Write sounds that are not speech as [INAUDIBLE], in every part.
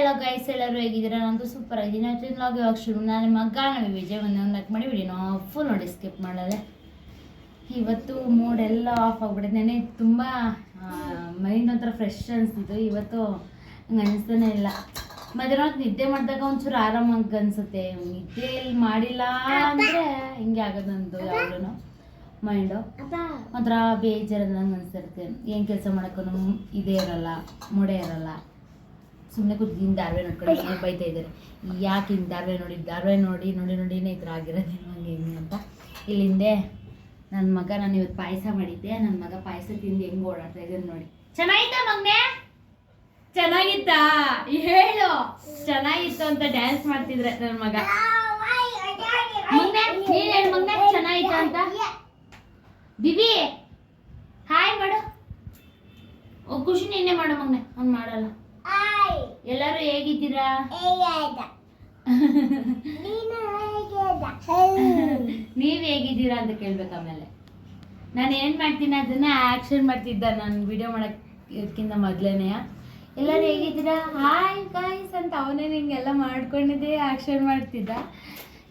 Hello guys ಎಲ್ಲರೂ ಹೇಗಿದ್ದೀರಾ? ನಂದು ಸೂಪರ್ ಆಗಿದ್ದೀನಿ. ಇವತ್ತಿನ ಲಾಗ್ ಇವಾಗ ಶುರು. ನಾನು ನಿಮ್ಮ ಮಗ ವಿಜಯ. ಒಂದೇ ಒಂದು ಮಾಡಿ ನಾ ಫುಲ್ ನೋಡಿ ಸ್ಕಿಪ್ ಮಾಡಲ್ಲ ಇವತ್ತು ಮೂಡ್ ಎಲ್ಲ ಆಫ್ ಆಗ್ಬಿಟ್ಟಿದೆ. ನೆನೆ ತುಂಬ ಮೈಂಡ್ ಒಂಥರ ಫ್ರೆಶ್ ಅನಿಸ್ತಿತ್ತು. ಇವತ್ತು ಹಂಗೆ ಅನಿಸ್ತಾನೆ ಇಲ್ಲ. ಮಧ್ಯಾಹ್ನ ನಿದ್ದೆ ಮಾಡಿದಾಗ ಒಂಚೂರು ಆರಾಮಾಗಿ ಅನಿಸುತ್ತೆ. ನಿದ್ದೆ ಇಲ್ಲಿ ಮಾಡಿಲ್ಲ ಅಂದರೆ ಹಿಂಗೆ ಆಗೋದು ನಂದು ಯಾವಾಗಲೂ ಮೈಂಡು ಒಂಥರ ಬೇಜಾರದಂಗೆ ಅನಿಸ್ತಿರುತ್ತೆ. ಏನು ಕೆಲಸ ಮಾಡೋಕ್ಕೂ ಇದೇ ಇರಲ್ಲ, ಮೂಡೇ ಇರಲ್ಲ. ಸುಮ್ಮನೆ ಕೂತ್ಕೊಂಡು ದಾರ್ವೆ ನೋಡ್ಕೊಂಡು ಬೈತಾ ಇದ್ದಾರೆ ಯಾಕೆ ಹಿಂಗೆ ದಾರ್ವೆ ನೋಡಿ ದಾರ್ವೆ ನೋಡಿ ನೋಡಿ ನೋಡಿನೇ ಈ ಥರ ಆಗಿರೋದೇನು ಹಂಗೆ ಹಿಂಗೆ ಅಂತ. ಇಲ್ಲಿಂದೆ ನನ್ನ ಮಗ ನಾನು ಇವತ್ತು ಪಾಯಸ ಮಾಡಿದ್ದೆ. ನನ್ನ ಮಗ ಪಾಯಸ ತಿಂದು ಹೆಂಗೆ ಓಡಾಡ್ತಾ ಇದ್ದಾನೆ ನೋಡಿ. ಚೆನ್ನಾಗಿತ್ತಾ ಮಗ್ನೆ? ಚೆನ್ನಾಗಿತ್ತಾ? ಹೇಳು. ಚೆನ್ನಾಗಿತ್ತು ಅಂತ ಡ್ಯಾನ್ಸ್ ಮಾಡ್ತಿದ್ರೆ ನನ್ನ ಮಗ. ಮಗ್ನೆ ಚೆನ್ನಾಗಿತ್ತ ಅಂತ? ದಿವಿ ಹಾಯ್ ಮಾಡು. ಓ ಖುಷಿ ನಿನ್ನೆ ಮಾಡು ಮಗ್ನೆ. ಅವ್ನು ಮಾಡಲ್ಲ. ಎಲ್ಲರೂ ಹೇಗಿದ್ದೀರಾ? ನೀವ್ ಹೇಗಿದ್ದೀರಾ ಅಂತ ಕೇಳ್ಬೇಕು ಆಮೇಲೆ. ನಾನು ಏನ್ ಮಾಡ್ತೀನಿ ಅದನ್ನ ಆಕ್ಷನ್ ಮಾಡ್ತಿದ್ದ ನಾನು ವಿಡಿಯೋ ಮಾಡಕ್ಕಿಂತ ಮೊದ್ಲೇನೆ. ಎಲ್ಲರೂ ಹೇಗಿದ್ದೀರಾ? ಹಾಯ್ ಗಾಯ್ಸ್ ಅಂತ ಅವನೇ ಹಿಂಗೆಲ್ಲ ಮಾಡ್ಕೊಂಡಿದ್ದೆ ಆಕ್ಷನ್ ಮಾಡ್ತಿದ್ದ.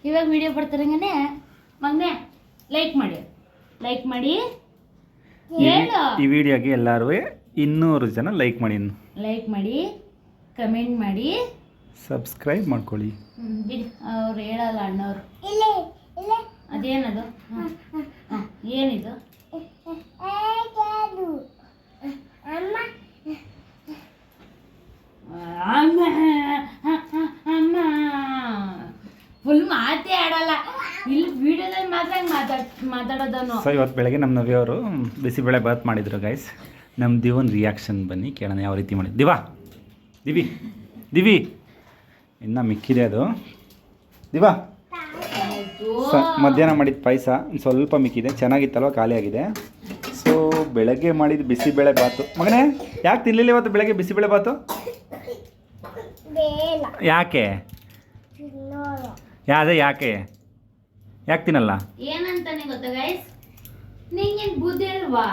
ಇವಾಗ ವಿಡಿಯೋ ಬರ್ತಾರಂಗನೆ ಮಗ್ನೆ ಲೈಕ್ ಮಾಡಿ. ಲೈಕ್ ಮಾಡಿ. ಹೇಳು. ಈ ವಿಡಿಯೋಗೆ ಎಲ್ಲರೂ ಇನ್ನೂರು ಜನ ಲೈಕ್ ಮಾಡಿ ಲೈಕ್ ಮಾಡಿ. ಕಮೆಂಟ್ ಮಾಡಿ. ಸಬ್ಸ್ಕ್ರೈಬ್ ಮಾಡ್ಕೊಳ್ಳಿ. ಬಿಡಿ. ಅವ್ರು ಹೇಳಲ್ಲ ಅಣ್ಣವ್ರು. ಅದೇನದು? ಏನಿದು? ಅಮ್ಮ. ಅಮ್ಮ ಫುಲ್ ಮಾತೇ ಆಡಲ್ಲ. ಇಲ್ಲಿ ವಿಡಿಯೋದಲ್ಲಿ ಮಾತ್ರ ಹಂಗ್ ಮಾತಾಡ್ ಮಾತಾಡೋದನ್ನು. ಸೊ ಇವತ್ತು ಬೆಳಗ್ಗೆ ನಮ್ಮ ನವಿಯವರು ಬಿಸಿಬೇಳೆ ಬಾತ್ ಮಾಡಿದ್ರು ಗೈಸ್ ನಮ್ಮ ದಿವನ್ ರಿಯಾಕ್ಷನ್ ಬನ್ನಿ. ಕೇಳೋಣ ಯಾವ ರೀತಿ ಮಾಡಿದ್ದು ದಿವಾ. ದಿವಿ ದಿವಿ. ಇನ್ನು ಮಿಕ್ಕಿದೆ ಅದು. ದಿವಾ. ಸ ಮಧ್ಯಾಹ್ನ ಮಾಡಿದ ಪಾಯಸ ಸ್ವಲ್ಪ ಮಿಕ್ಕಿದೆ. ಚೆನ್ನಾಗಿತ್ತಲ್ವ ಖಾಲಿಯಾಗಿದೆ. ಆಗಿದೆ ಸೊ ಬೆಳಗ್ಗೆ ಮಾಡಿದ ಬಿಸಿಬೇಳೆ ಬಾತು. ಮಗನೇ ಯಾಕೆ ತಿನ್ನಲಿಲ್ಲ ಇವತ್ತು ಬೆಳಗ್ಗೆ ಬಿಸಿಬೇಳೆ ಬಾತು? ಯಾಕೆ? ಯಾವುದೇ ಯಾಕೆ? ಯಾಕೆ ತಿನ್ನಲ್ಲ? ಏನಂತಾನೆ ಗೊತ್ತಾ ಗೈಸ್ ನಿಂಗೆ ಬುದ್ಧಿ ಅಲ್ವಾ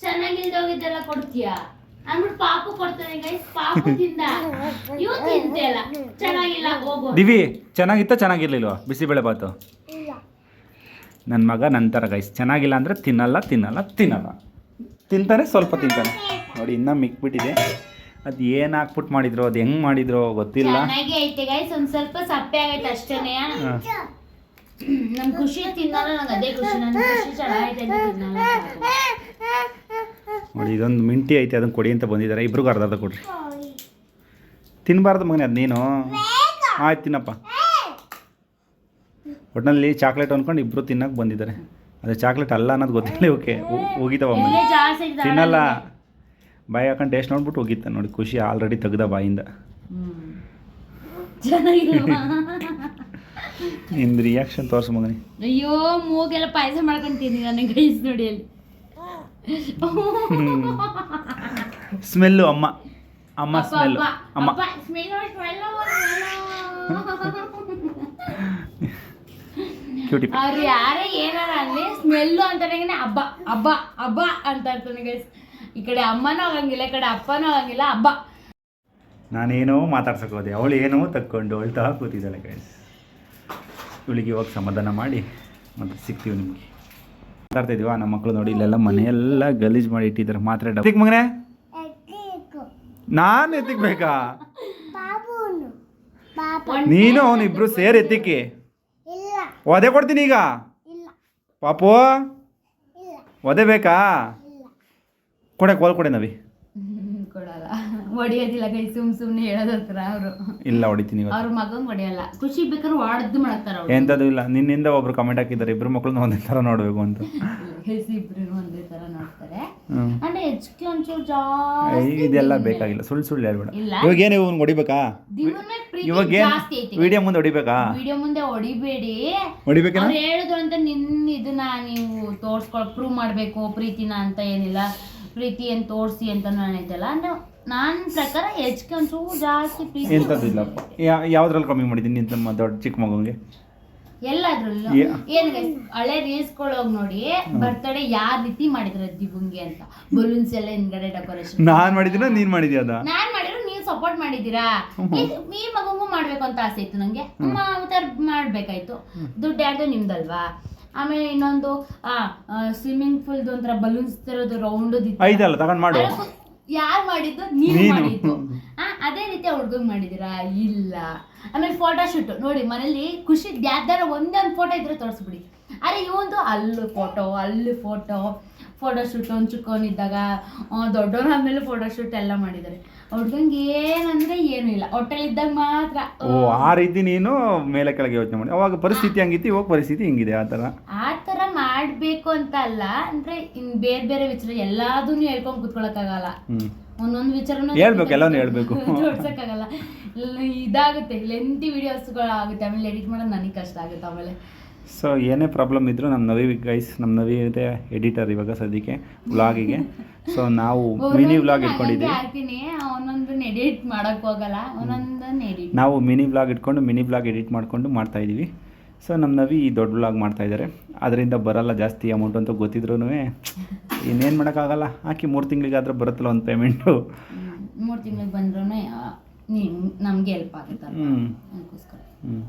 ಚೆನ್ನಾಗಿಲ್ದೋಗಿದ್ದೆಲ್ಲ ಕೊಡ್ತೀಯ? ಅಂದ್ಬಿಟ್ಟು ಪಾಪು ಕೊಡ್ತಾನೆ ಗೈಸ್ ಪಾಪು ತಿಂದ. ಇವ್ ತಿಂತಿಯಲ್ಲ ಚೆನ್ನಾಗಿಲ್ಲ ಹೋಗು. ದಿವಿ ಚೆನ್ನಾಗಿತ್ತ ಚೆನ್ನಾಗಿರ್ಲಿಲ್ವ? ಬಿಸಿಬೇಳೆ ಬಾತು? ನನ್ನ ಮಗ ನಂತರ ಗೈಸ್ ಚೆನ್ನಾಗಿಲ್ಲ ಅಂದರೆ ತಿನ್ನಲ್ಲ ತಿನ್ನಲ್ಲ ತಿನ್ನಲ್ಲ. ತಿಂತಾನೆ ಸ್ವಲ್ಪ ತಿಂತಾನೆ. ನೋಡಿ ಇನ್ನೂ ಮಿಕ್ಬಿಟ್ಟಿದೆ. ಅದು ಏನು ಹಾಕ್ಬಿಟ್ಟು ಮಾಡಿದ್ರು ಅದು ಹೆಂಗೆ ಮಾಡಿದ್ರು ಗೊತ್ತಿಲ್ಲ. ಚೆನ್ನಾಗಿ ಐತೆ ಗೈಸ್ ಒಂದ್ ಸ್ವಲ್ಪ ಸಪ್ಪೆ ಆಗೈತೆ ಅಷ್ಟೇ ಹಾಂ. ನಮ್ ಖುಷಿ ತಿನ್ನಲ್ಲ ನಂಗೆ ಅದೇ ಖುಷಿ. ನನ್ ಖುಷಿ ಚೆನ್ನಾಗೈತೆ ಅಂತ ತಿನ್ನಲ್ಲ. ನೋಡಿ ಇದೊಂದು ಮಿಂಟಿ ಐತೆ ಅದನ್ನು ಕೊಡಿ ಅಂತ ಬಂದಿದ್ದಾರೆ. ಇಬ್ರಿಗೂ ಅರ್ಧ ಅರ್ಧ ಕೊಡ್ರಿ. ತಿನ್ನಬಾರ್ದು ಮಗನೇ ಅದು ನೀನು. ಆಯ್ತು ತಿನ್ನಪ್ಪ. ಒಟ್ಟಿನಲ್ಲಿ ಚಾಕ್ಲೇಟ್ ಅಂದ್ಕೊಂಡು ಇಬ್ಬರು ತಿನ್ನಕ್ಕೆ ಬಂದಿದ್ದಾರೆ. ಅದು ಚಾಕ್ಲೇಟ್ ಅಲ್ಲ ಅನ್ನೋದು ಗೊತ್ತಿಲ್ಲ ಓಕೆ. ಹೋಗಿತಾವ ಇಲ್ಲೇ ಜಾಸ್ತಿ ಐತೆ ತಿನ್ನಲ್ಲ. ಬಾಯಿ ಹಾಕೊಂಡು ಟೇಸ್ಟ್ ನೋಡ್ಬಿಟ್ಟು ಹೋಗಿತ್ತ ನೋಡಿ ಖುಷಿ ಆಲ್ರೆಡಿ ತೆಗ್ದ ಬಾಯಿಂದ. ನಿಂದು ರಿಯಾಕ್ಷನ್ ತೋರಿಸು ಮಗನಿ. ಅಯ್ಯೋ ಮೂಗೆಲ್ಲ ಪಾಯಸ ಮಾಡ್ಕೊಂತೀನಿ ನನಗೆ ಗೈಸ್ ನೋಡಿ ಅಲ್ಲಿ. ಸ್ಮೆಲ್ಲು ಅಮ್ಮ. ಅಮ್ಮ ಸ್ಮೆಲ್ ಸ್ಮೆಲ್ಲು. ಅಮ್ಮ. ಕ್ಯೂಟಿ ಅವ್ರು ಯಾರೇ ಏನಾರ ಅಲ್ಲಿ ಸ್ಮೆಲ್ಲು ಅಂತಾನೆ ಹಬ್ಬ ಹಬ್ಬ ಹಬ್ಬ ಅಂತ ಇರ್ತಾನೆ ಗೈಸ್ ಈ ಕಡೆ ಅಮ್ಮನೂ ಆಗಂಗಿಲ್ಲ ಈ ಕಡೆ ಅಪ್ಪನೂ ಆಗಂಗಿಲ್ಲ ಹಬ್ಬ. ನಾನೇನೋ ಮಾತಾಡ್ಸಕ್ಕೆ ಹೋದೆ. ಅವಳು ಏನೋ ತಕ್ಕೊಂಡು ಅಳ್ತಾ ಕೂತಿದ್ದಾಳೆ ಗೈಸ್ ಇವಳಿಗೆ ಇವಾಗ ಸಮಾಧಾನ ಮಾಡಿ ಮತ್ತೆ ಸಿಗ್ತೀವಿ ನಿಮಗೆ. ಮಾತಾಡ್ತಾ ಇದೀವ ನಮ್ಮ ಮಕ್ಕಳು ನೋಡಿ ಇಲ್ಲೆಲ್ಲ ಮನೆಯೆಲ್ಲ ಗಲೀಜು ಮಾಡಿ ಇಟ್ಟಿದ್ದಾರೆ. ಮಾತ್ರ ಎತ್ತಿಕ್ ಮಗನೇ? ನಾನು ಎತ್ತಿಕ್ಬೇಕಾ? ನೀನು ಅವನು ಇಬ್ರು ಸೇರಿ ಎತ್ತಿಕ್ಕಿ. ಒದೆ ಕೊಡ್ತೀನಿ ಈಗ. ಪಾಪು? ಒದೆ ಬೇಕಾ? ಕೊಡೆ ಕೋಲ್ ಕೊಡೆ ನವಿ. [LAUGHS] ಕೊಡಲ್ಲ. ಹೊಡಿಯೋದಿಲ್ಲ ಕೈ ಸುಮ್ ಸುಮ್ನೆ ಹೇಳೋದ್ರ ಹತ್ರ ಅವರು. ಇಲ್ಲ ಹೊಡಿತೀನಿ ಇವತ್ತು. ಅವ್ರ ಮಗಂಗ್ ಹೊಡೆಯಲ್ಲ ಖುಷಿ ಬೇಕಾದ್ರೆ ಹೊಡೆದು ಮಾಡ್ತಾರ ಅವ್ರು. ಎಂಥದ್ದು ಇಲ್ಲ. ನಿನ್ನಿಂದ ಒಬ್ರು ಕಮೆಂಟ್ ಹಾಕಿದ್ದಾರೆ. ಇಬ್ರು ಮಕ್ಕಳನ್ನ ಒಂದೇ ತರ ನೋಡಬೇಕು ಅಂತ. ಇಬ್ರು ಒಂದೇ ತರ ನೋಡ್ತಾರೆ. ಹ್ಮ್. ಅಂದ್ರೆ ಒಂಚೂರು ಜಾಸ್ತಿ ಏಯ್, ಇದೆಲ್ಲ ಬೇಕಾಗಿಲ್ಲ. ಸುಳ್ಳು ಸುಳ್ಳು ಹೇಳ್ಬೇಡ. ಇಲ್ಲ. ಇವಾಗ ಏನು ಇವ್ನು ಹೊಡಿಬೇಕಾ? ಪ್ರೀತಿ ಇವಾಗ ಏನು ಜಾಸ್ತಿ ಐತಿ. ವಿಡಿಯೋ ಮುಂದೆ ಹೊಡಿಬೇಕಾ? ವಿಡಿಯೋ ಮುಂದೆ ಹೊಡಿಬೇಡಿ. ಹೊಡಿಬೇಕೇನ? ಅವ್ರು ಹೇಳಿದ್ರು ಅಂತ ನಿನ್ನ ಇದನ್ನ ನೀವು ತೋರ್ಸ್ಕೊಳ್ ಪ್ರೂವ್ ಮಾಡಬೇಕು ಪ್ರೀತಿನ ಅಂತ ಏನಿಲ್ಲ. ಪ್ರೀತಿ ಏನ್ ತೋರ್ಸಿ ಅಂತ ನಾನು ಐತಲ್ಲ ಅಂದ್ರೆ ನನ್ನ ಪ್ರಕಾರ ಹೆಚ್ಚಿಗೆ ಒಂಚೂರು ಜಾಸ್ತಿ ಪ್ರೀತಿ ಎಂಥದ್ದಿಲ್ಲಪ್ಪ ಯಾವ್ದ್ರಲ್ಲಿ ಕಮ್ಮಿ ಮಾಡಿದ್ದೀನಿ ನಿಮ್ಮ ದೊಡ್ಡ ಚಿಕ್ಕ ಮಗುಗೆ? ಎಲ್ಲಾದ್ರಲ್ಲೂ. ಯಾ- ಏನ್ guys, ಹಳೆ ರೀಲ್ಸ್ಗಳೋಗಿ ನೋಡಿ ಬರ್ತಡೇ ಯಾವ ರೀತಿ ಮಾಡಿದ್ರ ದಿವಂಗೆ ಅಂತ. ಬಲೂನ್ಸ್ ಎಲ್ಲ ಹಿಂದ್ಗಡೆ ಡೆಕೋರೇಷನ್ ನಾನು ಮಾಡಿದ್ದೀನ ನೀನು ಮಾಡಿದ್ಯಾ ಅದ? ನಾನ್ ಮಾಡಿದ್ರು ನೀವು ಸಪೋರ್ಟ್ ಮಾಡಿದೀರಾ ಈ ಈ ಮಗಂಗೂ ಮಾಡ್ಬೇಕು ಅಂತ ಆಸೆ ಇತ್ತು ನಂಗೆ. ಅಮ್ಮ ಅವತಾರ ಮಾಡ್ಬೇಕಾಯ್ತು. ದುಡ್ಡು ಯಾರ್ದು ನಿಮ್ದಲ್ವಾ? ಆಮೇಲೆ ಇನ್ನೊಂದು ಸ್ವಿಮ್ಮಿಂಗ್ ಪೂಲ್ದು ಒಂಥರ ಬಲೂನ್ಸ್ ತರೋದು ರೌಂಡ್ ಐದಲ್ಲ ತಗೊಂಡು ಮಾಡು. ಯಾರು ಮಾಡಿದ್ದು? ನೀವು ನೀನು. ಮಾಡಿದ್ದು. ಆ, ಅದೇ ರೀತಿ ಹುಡ್ಗಂಗ್ ಮಾಡಿದೀರಾ ಇಲ್ಲ. ಆಮೇಲೆ ಫೋಟೋ ಶೂಟ್ ನೋಡಿ ಮನೇಲಿ ಖುಷಿ ಯಾವ್ದಾರ ಒಂದೇ ಒಂದು ಫೋಟೋ ಇದ್ರೆ ತೋರಿಸ್ಬಿಡಿ. ಅರೆ ಇವೊಂದು ಅಲ್ಲಿ ಫೋಟೋ ಅಲ್ಲಿ ಫೋಟೋ ಫೋಟೋ ಶೂಟ್ ಒಂದು ಚಿಕ್ಕವನಿದ್ದಾಗ ದೊಡ್ಡವನಾದ್ಮೇಲೆ ಫೋಟೋ ಶೂಟ್ ಎಲ್ಲ ಮಾಡಿದ್ದಾರೆ. ಹುಡ್ಗಂಗೆ ಏನಂದ್ರೆ ಏನೂ ಇಲ್ಲ. ಹೊಟ್ಟೆಲಿದ್ದಾಗ ಮಾತ್ರ ಓ ಆ ರೀತಿ ನೀನು ಮೇಲೆ ಕೆಳಗೆ ಯೋಚನೆ ಮಾಡಿ. ಅವಾಗ ಪರಿಸ್ಥಿತಿ ಹಂಗಿತ್ತು ಇವಾಗ ಪರಿಸ್ಥಿತಿ ಹಿಂಗಿದೆ ಆ ಥರ. ಆ ಮಾಡಬೇಕು ಅಂತ ಅಲ್ಲ ಅಂದ್ರೆ ಇನ್ ಬೇರೆ ಬೇರೆ ವಿಚಾರ ಎಲ್ಲಾದೂನು ಹೇಳ್ಕೊಂಡ್ ಕುತ್ಕೊಳಕ್ಕಾಗಲ್ಲ. ಆಗಲ್ಲ ಒಂದೊಂದು ವಿಚಾರನೂ ಹೇಳ್ಬೇಕು, ಎಲ್ಲಾನು ಹೇಳ್ಬೇಕು. [LAUGHS] ಜೋಡ್ಸಕ್ಕಾಗಲ್ಲ. ಇದಾಗುತ್ತೆ ಲೆಂತಿ ವಿಡಿಯೋಸ್ಗಳಾಗುತ್ತೆ ಆಮೇಲೆ ಎಡಿಟ್ ಮಾಡೋದು ನನಗೆ ಕಷ್ಟ ಆಗುತ್ತೆ ಆಮೇಲೆ. ಸೊ ಏನೇ ಪ್ರಾಬ್ಲಮ್ ಇದ್ರು ನಮ್ಮ ನವಿ ಗೈಸ್ ನಮ್ಮ ನವಿ ಇದೆ ಎಡಿಟರ್ ಇವಾಗ ಸದ್ಯಕ್ಕೆ ವ್ಲಾಗಿಗೆ ಸೊ ನಾವು [LAUGHS] ಮಿನಿ ವ್ಲಾಗ್ ಇಟ್ಕೊಂಡಿದ್ದೀವಿ. ಎಡಿಟ್ ಮಾಡಕ್ ಹೋಗಲ್ಲ ಒಂದೊಂದನ್ನ ಎಡಿಟ್ ನಾವು ಮಿನಿ ವ್ಲಾಗ್ ಇಟ್ಕೊಂಡು ಮಿನಿ ವ್ಲಾಗ್ ಎಡಿಟ್ ಮಾಡಿಕೊಂಡು ಮಾಡ್ತಾ ಇದ್ದೀವಿ ಸೊ ನಮ್ಮ ನವಿ ದೊಡ್ಡ ಬ್ಲಾಗ್ ಮಾಡ್ತಾ ಇದ್ದಾರೆ ಅದರಿಂದ ಬರಲ್ಲ ಜಾಸ್ತಿ ಅಮೌಂಟ್ ಅಂತ ಗೊತ್ತಿದ್ರೂ ಇನ್ನೇನು ಮಾಡೋಕ್ಕಾಗಲ್ಲ. ಹಾಕಿ ಮೂರು ತಿಂಗಳಿಗಾದ್ರೆ ಬರುತ್ತಲ್ಲ ಒಂದು ಪೇಮೆಂಟು ಮೂರು ತಿಂಗಳಿಗೆ ಬಂದ್ರೂ ನಮಗೆ ಹೆಲ್ಪ್ ಆಗುತ್ತೆ ಹ್ಞೂ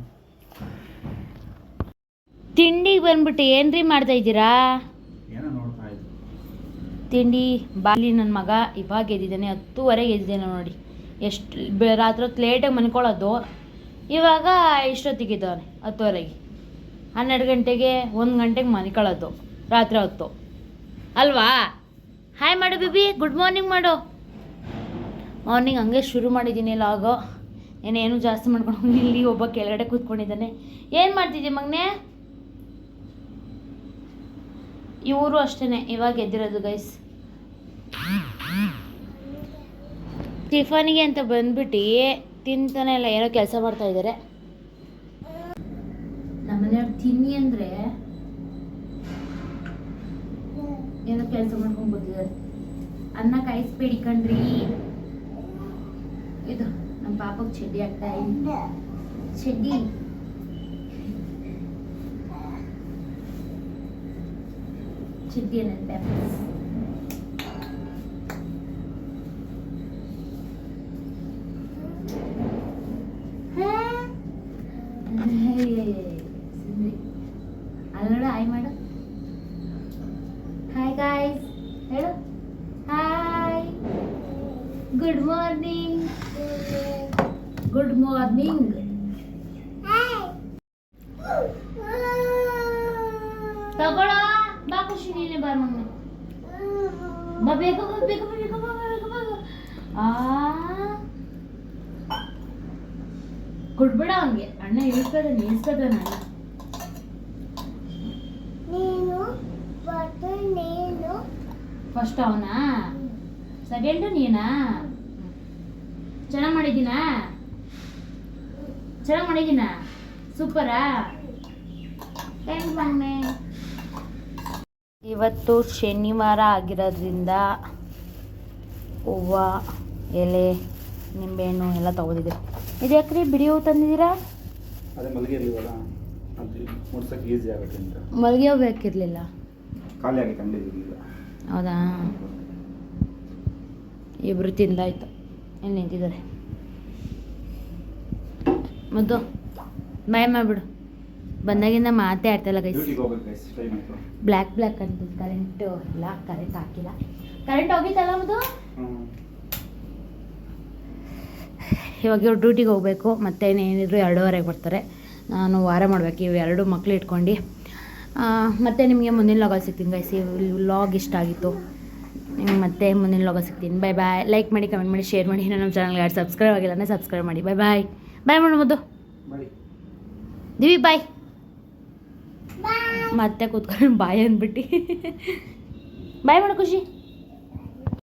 ತಿಂಡಿಗೆ ಬಂದ್ಬಿಟ್ಟು ಏನ್ರಿ ಮಾಡ್ತಾ ಇದ್ದೀರಾ? ಏನೋ ತಿಂಡಿ ಬಾಲಿ ನನ್ನ ಮಗ ಇವಾಗ ಎದ್ದಿದ್ದಾನೆ ಹತ್ತುವರೆಗೆ ಎದ್ದಿದ್ದೇನೆ ನೋಡಿ. ಎಷ್ಟು ಬೆ ರಾತ್ರಿ ಹೊತ್ತು ಲೇಟಾಗಿ ಮನ್ಕೊಳ್ಳೋದು ಇವಾಗ ಇಷ್ಟೊತ್ತಿಗೆ ಇದ್ದವನೆ ಹತ್ತುವರೆಗೆ. ಹನ್ನೆರಡು ಗಂಟೆಗೆ ಒಂದು ಗಂಟೆಗೆ ಮನ್ಕೊಳ್ಳೋದು ರಾತ್ರಿ ಹೊತ್ತು. ಅಲ್ವಾ? ಹಾಯ್ ಮಾಡು ಬಿಬಿ ಗುಡ್ ಮಾರ್ನಿಂಗ್ ಮಾಡು. ಮಾರ್ನಿಂಗ್ ಹಂಗೆ ಶುರು ಮಾಡಿದ್ದೀನಿ ಲಾಗೋ. ಏನೇನು ಜಾಸ್ತಿ ಮಾಡ್ಕೊಂಡು ಇಲ್ಲಿ ಒಬ್ಬ ಕೆಳಗಡೆ ಕೂತ್ಕೊಂಡಿದ್ದಾನೆ. ಏನು ಮಾಡ್ತಿದ್ದೀನಿ ಮಗನೇ? ಇವರು ಅಷ್ಟೇ ಇವಾಗ ಎದ್ದಿರೋದು ಗೈಸ್ ಟಿಫನಿಗೆ ಅಂತ ಬಂದ್ಬಿಟ್ಟು ತಿಂತಾನೆ ಇಲ್ಲ, ಏನೋ ಕೆಲಸ ಮಾಡ್ತಾ ಇದ್ದಾರೆ ನಮ್ಮನೆಯವ್ರು ತಿನ್ನಿ ಅಂದ್ರೆ ಏನೋ ಕೆಲಸ ಮಾಡ್ಕೊಂಡು ಬರ್ತಿದ್ದಾರೆ ಅನ್ನ ಕಾಯಿಸ್ಬೇಡಿ ಕಣ್ರಿ. ಇದು ನಮ್ಮ ಪಾಪಕ್ಕೆ ಚಡ್ಡಿ ಆಗ್ತಾ ಇದೆ ಚಡ್ಡಿ. ಚಡ್ಡಿ ಏನಂತೆ ಅಲ್ಲೋಡ ಹಾಯ್ ಮಾಡು ಹಾಯ್ ಗಾಯ್ಸ್ ಹೇಳು hi good morning good morning ತಗೊಳ ಬಾ ಖುಷಿ ನೀನೆ ಬಾರ ಮಮ್ಮಿ ಬಾ ಬೇಗ ಬಾ ಬೇಗ ಬಾ ಬೇಗ ಬಾ ಬೇಗ ಬಾ. ಆ. ಕೊಡ್ಬೇಡ ಅವನಿಗೆ ಅಣ್ಣ ಇಳಿಸ್ಕದ ನಿಲ್ಸ್ಕದ ನಾನು ನೀನು ನೀನು. ಫಸ್ಟ್ ಅವನಾ? ಸೆಕೆಂಡ್ ನೀನಾ? ಚೆನ್ನಾಗಿ ಮಾಡಿದ್ದೀನಾ ಚೆನ್ನಾಗಿ ಮಾಡಿದ್ದೀನಾ ಸೂಪರಾ ಮಮ್ಮಿ ಇವತ್ತು ಶನಿವಾರ ಆಗಿರೋದ್ರಿಂದ ಹೂವು ಎಲೆ ನಿಂಬೆಹಣ್ಣು ಎಲ್ಲ ತಗೋದಿದೆ ಇದು ಯಾಕ್ರಿ ಬಿಡಿ ಹೂವು ತಂದಿದ್ದೀರಾ? ಅದೇ ಮಲಗಿ ಇರಲಿವಲ್ಲ ಅದು ಮುಡ್ಸೋಕ್ಕೆ ಈಸಿ ಆಗುತ್ತೆ ಅಂತ. ಮಲ್ಗೆ ಹೂವು ಬೇಕಿರಲಿಲ್ಲ? ಖಾಲಿ ಹೌದಾ? ಇಬ್ರು ತಿಂದಾಯ್ತು. ಇಲ್ಲಿ ನಿಂತಿದ್ದಾರೆ. ಮುದ್ದು ಬಾಯ್ ಮಾಡ್ಬಿಡು. ಬಂದಾಗಿಂದ ಮಾತೇ ಆಡ್ತಾಯಿಲ್ಲ ಗೈಸ್ ಬ್ಲ್ಯಾಕ್ ಬ್ಲ್ಯಾಕ್ ಅಂತ ಕರೆಂಟ್ ಇಲ್ಲ ಕರೆಂಟ್ ಹಾಕಿಲ್ಲ. ಕರೆಂಟ್ ಹೋಗಿತ್ತಲ್ಲ ಮುದ್ದು? ಇವಾಗ ಇವ್ರು ಡ್ಯೂಟಿಗೆ ಹೋಗಬೇಕು ಮತ್ತೆ ಏನಿದ್ರು ಎರಡೂವರೆಗೆ ಬರ್ತಾರೆ. ನಾನು ವಾರ ಮಾಡಬೇಕು ಇವು ಎರಡು ಮಕ್ಳು ಇಟ್ಕೊಂಡು. ಮತ್ತು ನಿಮಗೆ ಮುಂದಿನ ಲಾಗಲ್ಲಿ ಸಿಗ್ತೀನಿ ಗೈಸ್ ಈ ಲಾಗ್ ಇಷ್ಟ ಆಗಿತ್ತು. ಮತ್ತೆ ಮುಂದಿನ ಲೋಗ ಸಿಗ್ತೀನಿ. ಬಾಯ್ ಬಾಯ್ ಲೈಕ್ ಮಾಡಿ ಕಮೆಂಟ್ ಮಾಡಿ ಶೇರ್ ಮಾಡಿ. ಇನ್ನೂ ನಮ್ಮ ಚಾನಲ್ಗೆ ಯಾರು ಸಬ್ಸ್ಕ್ರೈಬ್ ಆಗಿಲ್ಲ ಅಂದರೆ ಸಬ್ಸ್ಕ್ರೈಬ್ ಮಾಡಿ. ಬಾಯ್ ಬಾಯ್ ಬಾಯ್ ಮಾಡ್ಬೋದು ದಿವಿ ಬಾಯ್ ಮತ್ತೆ ಕೂತ್ಕೊಂಡು ಬಾಯ್ ಅಂದ್ಬಿಟ್ಟು. [LAUGHS] ಬಾಯ್ ಮಾಡು ಖುಷಿ.